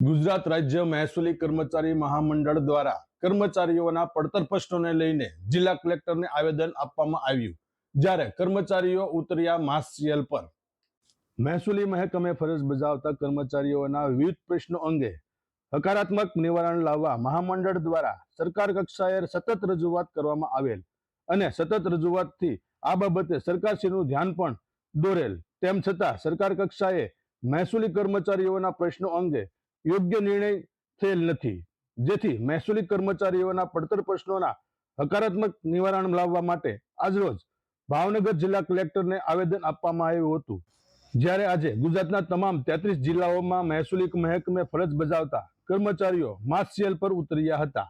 ગુજરાત રાજ્ય મહેસૂલી કર્મચારી મહામંડળ દ્વારા કર્મચારીઓના પડતર પ્રશ્નોને લઈને જિલ્લા કલેક્ટરને આવેદન આપવામાં આવ્યું. જ્યારે કર્મચારીઓ ઉતર્યા માસિયલ પર. મહેસૂલી મહેકમે ફરજ બજાવતા કર્મચારીઓના વિવિધ પ્રશ્નો અંગે હકારાત્મક નિવારણ લાવવા મહામંડળ દ્વારા સરકાર કક્ષાએ સતત રજૂઆત કરવામાં આવેલ અને સતત રજૂઆતથી આ બાબતે સરકારશ્રીનું ધ્યાન પણ દોરેલ. તેમ છતાં સરકાર કક્ષાએ મહેસૂલી કર્મચારીઓના પ્રશ્નો અંગે યોગ્ય નિર્ણય થયેલ નથી. જેથી મહેસૂલી કર્મચારીઓના પડતર પ્રશ્નોના હકારાત્મક નિવારણ લાવવા માટે આજરોજ ભાવનગર જિલ્લા કલેક્ટરને આવેદન આપવામાં આવ્યું હતું. જ્યારે આજે ગુજરાતના તમામ તેત્રીસ જિલ્લાઓમાં મહેસૂલી મહેકમે ફરજ બજાવતા કર્મચારીઓ માસ પર ઉતર્યા હતા.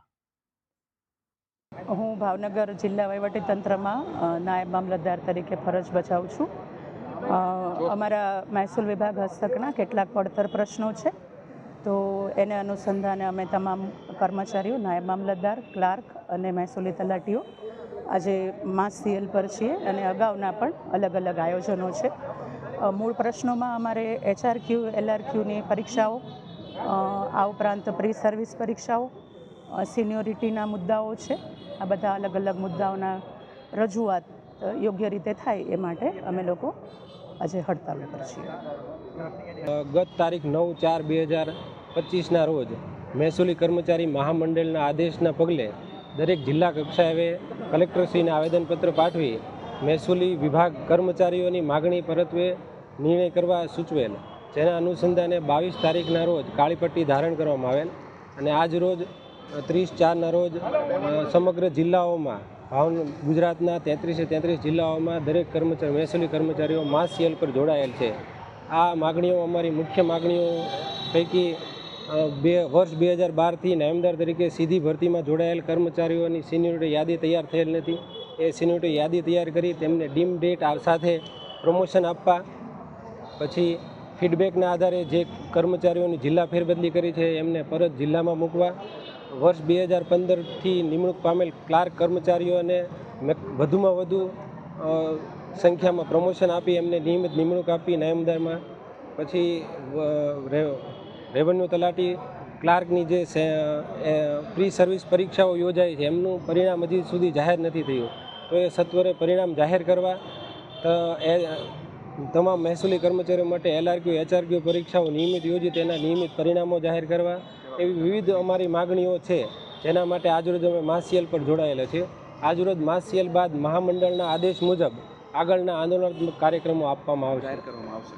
હું ભાવનગર જિલ્લા વહીવટીતંત્રમાં નાયબ મામલતદાર તરીકે ફરજ બજાવું છું. અમારા મહેસૂલ વિભાગ હસ્તકના કેટલાક પડતર પ્રશ્નો છે. તો એને અનુસંધાને અમે તમામ કર્મચારીઓ, નાયબ મામલતદાર, ક્લાર્ક અને મહેસૂલી તલાટીઓ આજે માસ સીએલ પર છીએ અને અગાઉના પણ અલગ અલગ આયોજનો છે. મૂળ પ્રશ્નોમાં અમારે એચઆરક્યુ, એલઆરક્યુની પરીક્ષાઓ આ ઉપરાંત પ્રી સર્વિસ પરીક્ષાઓ સિનિયોરિટીના મુદ્દાઓ છે. આ બધા અલગ અલગ મુદ્દાઓના રજૂઆત યોગ્ય રીતે થાય એ માટે અમે લોકો આજે હડતાલ ઉપર છીએ. ગત તારીખ નવ ચાર બે હજાર પચીસના રોજ મહેસૂલી કર્મચારી મહામંડળના આદેશના પગલે દરેક જિલ્લા કક્ષાએ કલેક્ટરશ્રીને આવેદનપત્ર પાઠવી મહેસૂલી વિભાગ કર્મચારીઓની માગણી પરત્વે નિર્ણય કરવા સૂચવેલ. જેના અનુસંધાને બાવીસ તારીખના રોજ કાળીપટ્ટી ધારણ કરવામાં આવેલ અને આજ રોજ ત્રીસ ચારના રોજ સમગ્ર જિલ્લાઓમાં ભાવ ગુજરાતના તેત્રીસે તેત્રીસ જિલ્લાઓમાં દરેક કર્મચારી, મહેસૂલી કર્મચારીઓ માસ સીએલ પર જોડાયેલ છે. આ માગણીઓ અમારી મુખ્ય માગણીઓ પૈકી બે, વર્ષ બે હજાર બારથી નામદાર તરીકે સીધી ભરતીમાં જોડાયેલ કર્મચારીઓની સિન્યોરિટી યાદી તૈયાર થયેલ નથી. એ સિન્યોરિટી યાદી તૈયાર કરી તેમને ડીમ ડેટ સાથે પ્રમોશન આપવા, પછી ફીડબેકના આધારે જે કર્મચારીઓની જિલ્લા ફેરબદલી કરી છે એમને પરત જિલ્લામાં મૂકવા વર્ષ બે હજાર પંદરથી નિમણૂક પામેલ ક્લાર્ક કર્મચારીઓને વધુમાં વધુ સંખ્યામાં પ્રમોશન આપી એમને નિયમિત નિમણૂક આપી નાયમદારમાં. પછી રેવન્યુ તલાટી ક્લાર્કની જે પ્રી સર્વિસ પરીક્ષાઓ યોજાઈ છે, એમનું પરિણામ હજી સુધી જાહેર નથી થયું. તો એ સત્વરે પરિણામ જાહેર કરવા એ, તમામ મહેસૂલી કર્મચારીઓ માટે એલઆરક્યુ એચઆરક્યુ પરીક્ષાઓ નિયમિત યોજી તેના નિયમિત પરિણામો જાહેર કરવા એવી વિવિધ અમારી માગણીઓ છે, જેના માટે આજરોજ અમે માસિયલ પર જોડાયેલા છીએ. આજરોજ માસિયલ બાદ મહામંડળના આદેશ મુજબ આગળના આંદોલનાત્મક કાર્યક્રમો આપવામાં આવશે. કરવામાં આવશે.